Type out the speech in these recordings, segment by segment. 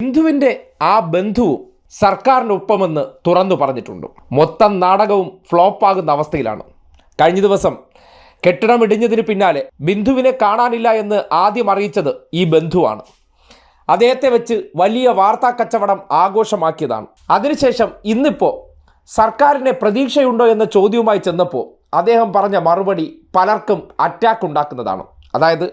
ബിന്ദുവിന്റെ ആ ബന്ധുവും സർക്കാരിനൊപ്പമെന്ന് തുറന്നു പറഞ്ഞിട്ടുണ്ട്. മൊത്തം നാടകവും ഫ്ലോപ്പാകുന്ന അവസ്ഥയിലാണ്. കഴിഞ്ഞ ദിവസം കെട്ടിടം ഇടിഞ്ഞതിന് പിന്നാലെ ബിന്ദുവിനെ കാണാനില്ല എന്ന് ആദ്യം അറിയിച്ചത് ഈ ബന്ധുവാണ്. അദ്ദേഹത്തെ വെച്ച് വലിയ വാർത്താ കച്ചവടം ആഘോഷമാക്കിയതാണ്. അതിനുശേഷം ഇന്നിപ്പോൾ സർക്കാരിന് പ്രതീക്ഷയുണ്ടോ എന്ന ചോദ്യവുമായി ചെന്നപ്പോൾ അദ്ദേഹം പറഞ്ഞ മറുപടി പലർക്കും അറ്റാക്ക് ഉണ്ടാക്കുന്നതാണ്. അതായത്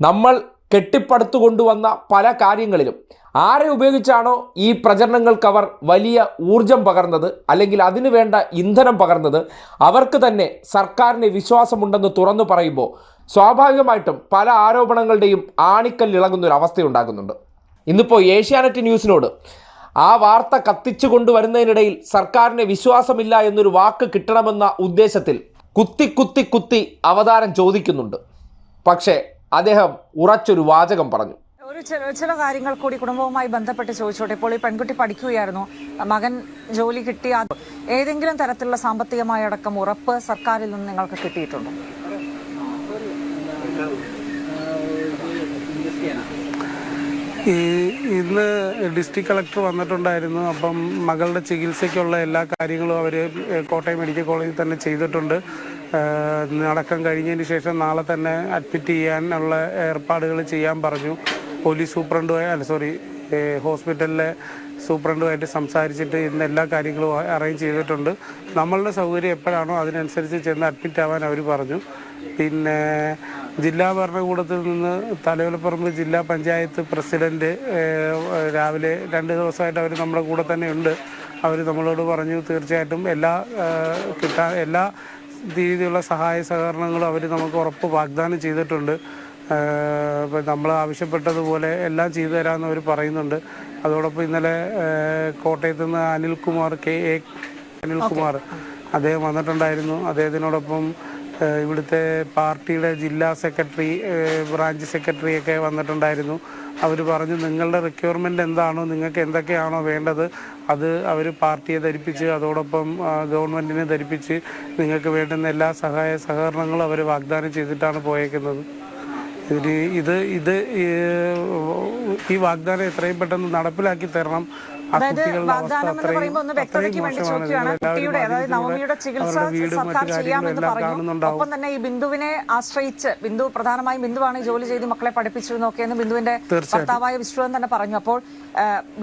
നമ്മൾ കെട്ടിപ്പടുത്തു കൊണ്ടുവന്ന പല കാര്യങ്ങളിലും. ആരെ ഉപയോഗിച്ചാണോ ഈ പ്രചരണങ്ങൾക്ക് അവർ വലിയ ഊർജം പകർന്നത് അല്ലെങ്കിൽ അതിനു വേണ്ട ഇന്ധനം പകർന്നത് അവർക്ക് തന്നെ സർക്കാരിന് വിശ്വാസമുണ്ടെന്ന് തുറന്നു പറയുമ്പോൾ സ്വാഭാവികമായിട്ടും പല ആരോപണങ്ങളുടെയും ആണിക്കല്ലിളകുന്ന ഒരു അവസ്ഥയുണ്ടാകുന്നുണ്ട്. ഇന്നിപ്പോൾ ഏഷ്യാനെറ്റ് ന്യൂസിനോട് ആ വാർത്ത കത്തിച്ചു കൊണ്ടുവരുന്നതിനിടയിൽ സർക്കാരിന് വിശ്വാസമില്ല എന്നൊരു വാക്ക് കിട്ടണമെന്ന ഉദ്ദേശത്തിൽ കുത്തി കുത്തി കുത്തി അവതാരം ചോദിക്കുന്നുണ്ട്. പക്ഷേ അദ്ദേഹം ഉറച്ചൊരു വാചകം പറഞ്ഞു. ഒരു ചില ചില കാര്യങ്ങൾ കൂടി കുടുംബവുമായി ബന്ധപ്പെട്ട് ചോദിച്ചോട്ടെ. ഇപ്പോൾ ഈ പെൺകുട്ടി പഠിക്കുകയായിരുന്നു. മകൻ ജോലി കിട്ടിയ ഏതെങ്കിലും തരത്തിലുള്ള സാമ്പത്തികമായ അടക്കം ഉറപ്പ് സർക്കാരിൽ നിന്ന് നിങ്ങൾക്ക് കിട്ടിയിട്ടുണ്ടോ? ഈ ഇന്ന് ഡിസ്ട്രിക്ട് കളക്ടർ വന്നിട്ടുണ്ടായിരുന്നു. അപ്പം മകളുടെ ചികിത്സയ്ക്കുള്ള എല്ലാ കാര്യങ്ങളും അവർ കോട്ടയം മെഡിക്കൽ കോളേജിൽ തന്നെ ചെയ്തിട്ടുണ്ട്. അടക്കം കഴിഞ്ഞതിന് ശേഷം നാളെ തന്നെ അഡ്മിറ്റ് ചെയ്യാനുള്ള ഏർപ്പാടുകൾ ചെയ്യാൻ പറഞ്ഞു. പോലീസ് സൂപ്രണ്ടുമായി അല്ല സോറി ഹോസ്പിറ്റലിലെ സൂപ്രണ്ടുമായിട്ട് സംസാരിച്ചിട്ട് ഇന്ന് എല്ലാ കാര്യങ്ങളും അറേഞ്ച് ചെയ്തിട്ടുണ്ട്. നമ്മളുടെ സൗകര്യം എപ്പോഴാണോ അതിനനുസരിച്ച് ചെന്ന് അഡ്മിറ്റ് ആവാൻ അവർ പറഞ്ഞു. പിന്നെ ജില്ലാ ഭരണകൂടത്തിൽ നിന്ന് തലവലപ്പുറമ്പ് ജില്ലാ പഞ്ചായത്ത് പ്രസിഡന്റ് രാവിലെ രണ്ട് ദിവസമായിട്ട് അവർ നമ്മുടെ കൂടെ തന്നെ ഉണ്ട്. അവർ നമ്മളോട് പറഞ്ഞു തീർച്ചയായിട്ടും എല്ലാ കിട്ടാൻ എല്ലാ രീതിയിലുള്ള സഹായ സഹകരണങ്ങളും അവർ നമുക്ക് ഉറപ്പ് വാഗ്ദാനം ചെയ്തിട്ടുണ്ട്. ഇപ്പം നമ്മൾ ആവശ്യപ്പെട്ടതുപോലെ എല്ലാം ചെയ്തു തരാമെന്ന് അവർ പറയുന്നുണ്ട്. അതോടൊപ്പം ഇന്നലെ കോട്ടയത്ത് നിന്ന് അനിൽകുമാർ കെ എ അനിൽകുമാർ അദ്ദേഹം വന്നിട്ടുണ്ടായിരുന്നു. അദ്ദേഹത്തിനോടൊപ്പം ഇവിടുത്തെ പാർട്ടിയുടെ ജില്ലാ സെക്രട്ടറി ബ്രാഞ്ച് സെക്രട്ടറിയൊക്കെ വന്നിട്ടുണ്ടായിരുന്നു. അവർ പറഞ്ഞു നിങ്ങളുടെ റിക്വയർമെന്റ് എന്താണോ നിങ്ങൾക്ക് എന്തൊക്കെയാണോ വേണ്ടത് അത് അവർ പാർട്ടിയെ ധരിപ്പിച്ച് അതോടൊപ്പം ഗവൺമെന്റിനെ ധരിപ്പിച്ച് നിങ്ങൾക്ക് വേണ്ടുന്ന എല്ലാ സഹായ സഹകരണങ്ങളും അവർ വാഗ്ദാനം ചെയ്തിട്ടാണ് പോയേക്കുന്നത്. ഇത് ഇത് ഈ, വാഗ്ദാനം എത്രയും പെട്ടെന്ന് നടപ്പിലാക്കി തരണം. അതായത് വാഗ്ദാനം എന്ന് പറയുമ്പോൾ ഒന്ന് വ്യക്തതയ്ക്ക് വേണ്ടി ചോദിക്കുകയാണ് കുട്ടിയുടെ അതായത് നവമിയുടെ ചികിത്സ സർക്കാർ ചെയ്യാമെന്ന് പറഞ്ഞു. ഒപ്പം തന്നെ ഈ ബിന്ദുവിനെ ആശ്രയിച്ച് ബിന്ദു പ്രധാനമായും ബിന്ദുവാണ് ഈ ജോലി ചെയ്ത് മക്കളെ പഠിപ്പിച്ചിരുന്നൊക്കെ എന്ന് ബിന്ദുവിന്റെ. ഭർത്താവായ വിശ്വൻ തന്നെ പറഞ്ഞു. അപ്പോൾ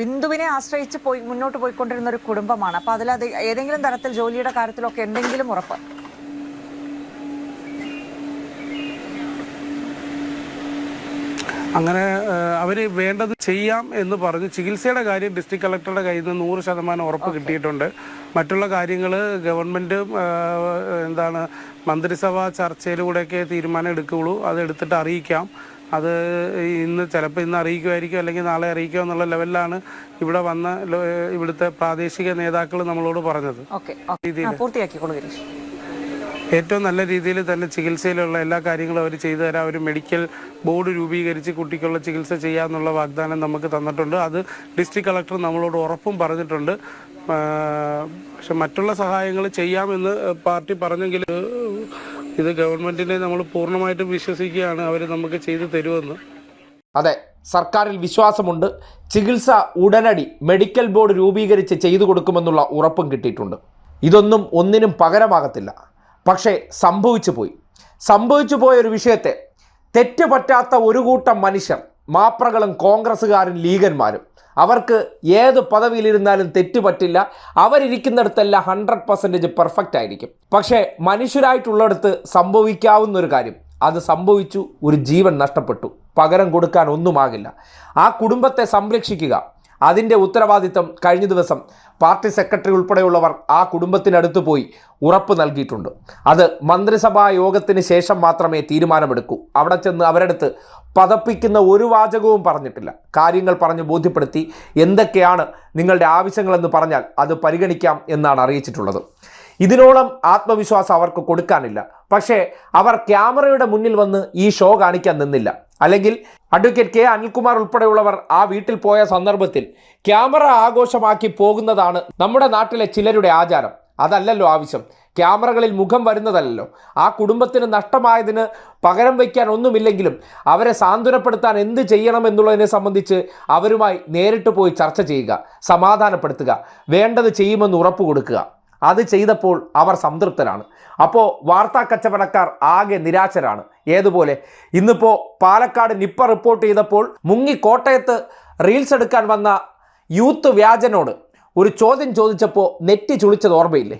ബിന്ദുവിനെ ആശ്രയിച്ച് പോയി മുന്നോട്ട് പോയിക്കൊണ്ടിരുന്ന ഒരു കുടുംബമാണ്. അപ്പൊ അതിൽ അത് ഏതെങ്കിലും തരത്തിൽ ജോലിയുടെ കാര്യത്തിലൊക്കെ എന്തെങ്കിലും ഉറപ്പ്. അങ്ങനെ അവർ വേണ്ടത് ചെയ്യാം എന്ന് പറഞ്ഞു. ചികിത്സയുടെ കാര്യം ഡിസ്ട്രിക്ട് കളക്ടറുടെ കയ്യിൽ നിന്ന് നൂറ് ശതമാനം ഉറപ്പ് കിട്ടിയിട്ടുണ്ട്. മറ്റുള്ള കാര്യങ്ങൾ ഗവൺമെന്റും എന്താണ് മന്ത്രിസഭാ ചർച്ചയിലൂടെയൊക്കെ തീരുമാനം എടുക്കുകയുള്ളൂ. അത് എടുത്തിട്ട് അറിയിക്കാം. അത് ഇന്ന് ചിലപ്പോൾ ഇന്ന് അറിയിക്കുമായിരിക്കും അല്ലെങ്കിൽ നാളെ അറിയിക്കുക എന്നുള്ള ലെവലിലാണ് ഇവിടെ വന്ന ഇവിടുത്തെ പ്രാദേശിക നേതാക്കൾ നമ്മളോട് പറഞ്ഞത്. ഓക്കെ. പൂർത്തിയാക്കിക്കോളൂ ഗിരീഷ്. ഏറ്റവും നല്ല രീതിയിൽ തന്നെ ചികിത്സയിലുള്ള എല്ലാ കാര്യങ്ങളും അവർ ചെയ്തു തരാം. ഒരു മെഡിക്കൽ ബോർഡ് രൂപീകരിച്ച് കുട്ടിക്കുള്ള ചികിത്സ ചെയ്യാമെന്നുള്ള വാഗ്ദാനം നമുക്ക് തന്നിട്ടുണ്ട്. അത് ഡിസ്ട്രിക്ട് കളക്ടർ നമ്മളോട് ഉറപ്പും പറഞ്ഞിട്ടുണ്ട്. പക്ഷെ മറ്റുള്ള സഹായങ്ങൾ ചെയ്യാമെന്ന് പാർട്ടി പറഞ്ഞെങ്കിൽ ഇത് ഗവൺമെന്റിനെ നമ്മൾ പൂർണമായിട്ടും വിശ്വസിക്കുകയാണ് അവർ നമുക്ക് ചെയ്തു തരുമെന്ന്. അതെ സർക്കാരിൽ വിശ്വാസമുണ്ട്. ചികിത്സ ഉടനടി മെഡിക്കൽ ബോർഡ് രൂപീകരിച്ച് ചെയ്തു കൊടുക്കുമെന്നുള്ള ഉറപ്പും കിട്ടിയിട്ടുണ്ട്. ഇതൊന്നും ഒന്നിനും പകരമാകത്തില്ല. പക്ഷേ സംഭവിച്ചു പോയി. സംഭവിച്ചു പോയ ഒരു വിഷയത്തെ തെറ്റ് പറ്റാത്ത ഒരു കൂട്ടം മനുഷ്യർ മാപ്രകളും കോൺഗ്രസ്സുകാരും ലീഗന്മാരും അവർക്ക് ഏത് പദവിയിലിരുന്നാലും തെറ്റ് പറ്റില്ല അവരിയ്ക്കുന്നിടത്തെല്ലാം ഹൺഡ്രഡ് പെർസെന്റേജ് പെർഫെക്റ്റ് ആയിരിക്കും. പക്ഷേ മനുഷ്യരായിട്ടുള്ളിടത്ത് സംഭവിക്കാവുന്ന ഒരു കാര്യം അത് സംഭവിച്ചു ഒരു ജീവൻ നഷ്ടപ്പെട്ടു. പകരം കൊടുക്കാൻ ഒന്നുമാകില്ല. ആ കുടുംബത്തെ സംരക്ഷിക്കുക അതിന്റെ ഉത്തരവാദിത്തം കഴിഞ്ഞ ദിവസം പാർട്ടി സെക്രട്ടറി ഉൾപ്പെടെയുള്ളവർ ആ കുടുംബത്തിനടുത്ത് പോയി ഉറപ്പ് നൽകിയിട്ടുണ്ട്. അത് മന്ത്രിസഭാ യോഗത്തിന് ശേഷം മാത്രമേ തീരുമാനമെടുക്കൂ. അവിടെ ചെന്ന് അവരടുത്ത് പതപ്പിക്കുന്ന ഒരു വാചകവും പറഞ്ഞിട്ടില്ല. കാര്യങ്ങൾ പറഞ്ഞ് ബോധ്യപ്പെടുത്തി എന്തൊക്കെയാണ് നിങ്ങളുടെ ആവശ്യങ്ങളെന്ന് പറഞ്ഞാൽ അത് പരിഗണിക്കാം എന്നാണ് അറിയിച്ചിട്ടുള്ളത്. ഇതിനോളം ആത്മവിശ്വാസം അവർക്ക് കൊടുക്കാനില്ല. പക്ഷേ അവർ ക്യാമറയുടെ മുന്നിൽ വന്ന് ഈ ഷോ കാണിക്കാൻ നിന്നില്ല. അല്ലെങ്കിൽ അഡ്വക്കേറ്റ് കെ അനിൽകുമാർ ഉൾപ്പെടെയുള്ളവർ ആ വീട്ടിൽ പോയ സന്ദർഭത്തിൽ ക്യാമറ ആഘോഷമാക്കി പോകുന്നതാണ് നമ്മുടെ നാട്ടിലെ ചിലരുടെ ആചാരം. അതല്ലല്ലോ ആവശ്യം. ക്യാമറകളിൽ മുഖം വരുന്നതല്ലല്ലോ. ആ കുടുംബത്തിന് നഷ്ടമായതിന് പകരം വയ്ക്കാൻ ഒന്നുമില്ലെങ്കിലും അവരെ സാന്ത്വനപ്പെടുത്താൻ എന്ത് ചെയ്യണം എന്നുള്ളതിനെ സംബന്ധിച്ച് അവരുമായി നേരിട്ട് പോയി ചർച്ച ചെയ്യുക സമാധാനപ്പെടുത്തുക വേണ്ടത് ചെയ്യുമെന്ന് ഉറപ്പ് കൊടുക്കുക. അത് ചെയ്തപ്പോൾ അവർ സംതൃപ്തരാണ്. അപ്പോൾ വാർത്താ കച്ചവടക്കാർ ആകെ നിരാശരാണ്. ഏതുപോലെ? ഇന്നിപ്പോൾ പാലക്കാട് നിപ്പ റിപ്പോർട്ട് ചെയ്തപ്പോൾ മുങ്ങി കോട്ടയത്ത് റീൽസ് എടുക്കാൻ വന്ന യൂത്ത് വ്യാജനോട് ഒരു ചോദ്യം ചോദിച്ചപ്പോൾ നെറ്റി ചുളിച്ചത് ഓർമ്മയില്ലേ?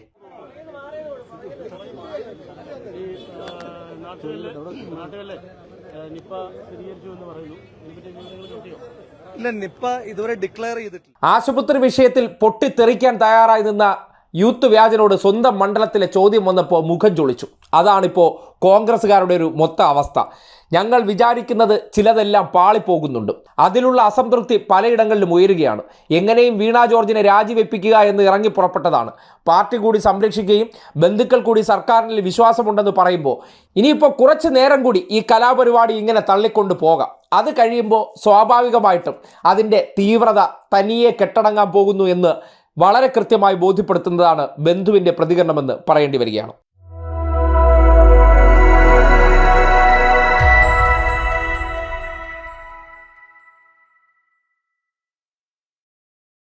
ഇല്ല നിപ്പ ഇതുവരെ ഡിക്ലെയർ ചെയ്തിട്ടില്ല. ആശുപത്രി വിഷയത്തിൽ പൊട്ടിത്തെറിക്കാൻ തയ്യാറായി നിന്ന യൂത്ത് വ്യാജനോട് സ്വന്തം മണ്ഡലത്തിലെ ചോദ്യം വന്നപ്പോൾ മുഖം ചൊളിച്ചു. അതാണിപ്പോൾ കോൺഗ്രസ്സുകാരുടെ ഒരു മൊത്ത അവസ്ഥ. ഞങ്ങൾ വിചാരിക്കുന്നത് ചിലതെല്ലാം പാളിപ്പോകുന്നുണ്ട്. അതിലുള്ള അസംതൃപ്തി പലയിടങ്ങളിലും ഉയരുകയാണ്. എങ്ങനെയും വീണ ജോർജിനെ രാജിവെപ്പിക്കുക എന്ന് ഇറങ്ങി പുറപ്പെട്ടതാണ്. പാർട്ടി കൂടി സംരക്ഷിക്കുകയും ബന്ധുക്കൾ കൂടി സർക്കാരിൽ വിശ്വാസമുണ്ടെന്ന് പറയുമ്പോൾ ഇനിയിപ്പോൾ കുറച്ച് നേരം കൂടി ഈ കലാപരിപാടി ഇങ്ങനെ തള്ളിക്കൊണ്ട് പോകാം. അത് കഴിയുമ്പോൾ സ്വാഭാവികമായിട്ടും അതിന്റെ തീവ്രത തനിയെ കെട്ടടങ്ങാൻ പോകുന്നു എന്ന് വളരെ കൃത്യമായി ബോധ്യപ്പെടുത്തുന്നതാണ് ബന്ധുവിന്റെ പ്രതികരണമെന്ന് പറയേണ്ടി വരികയാണ്.